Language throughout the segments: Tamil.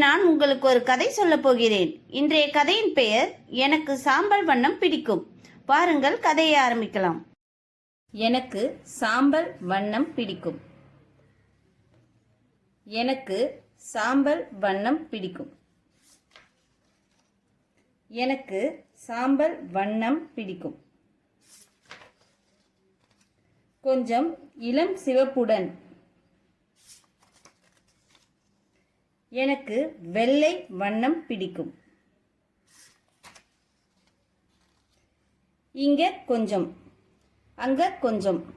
நான் உங்களுக்கு ஒரு கதை சொல்லப் போகிறேன். இன்றைய கதையின் பெயர் எனக்கு சாம்பல் வண்ணம் பிடிக்கும். பாருங்கள் கதையை ஆரம்பிக்கலாம். எனக்கு சாம்பல் வண்ணம் பிடிக்கும். எனக்கு சாம்பல் வண்ணம் பிடிக்கும். எனக்கு சாம்பல் வண்ணம் பிடிக்கும். கொஞ்சம் இளம் சிவப்புடன் எனக்கு வெள்ளை வண்ணம் பிடிக்கும். இங்க கொஞ்சம் அங்க கொஞ்சம்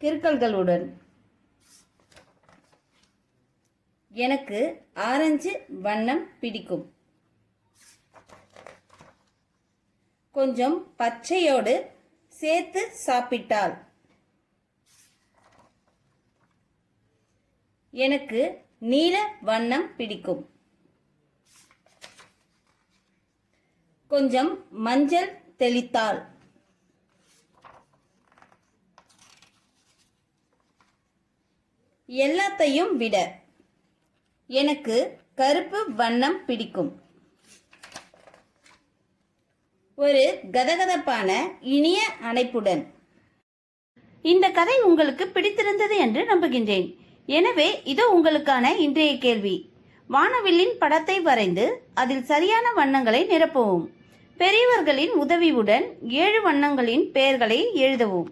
கிறுக்கல்களுடன். எனக்கு ஆரஞ்சு வண்ணம் பிடிக்கும். கொஞ்சம் பச்சையோடு சேர்த்து சாப்பிட்டால். எனக்கு நீல வண்ணம் பிடிக்கும். கொஞ்சம் மஞ்சள் தெளித்தால். எல்லாத்தையும் விட எனக்கு கருப்பு வண்ணம் பிடிக்கும். ஒரு கதகதப்பான இனிய அணைப்புடன். இந்த கதை உங்களுக்கு பிடித்திருந்தது என்று நம்புகின்றேன். எனவே இது உங்களுக்கான இன்றைய கேள்வி. வானவில்லின் படத்தை வரைந்து அதில் சரியான வண்ணங்களை நிரப்பவும். பெரியவர்களின் உதவியுடன் ஏழு வண்ணங்களின் பெயர்களை எழுதவும்.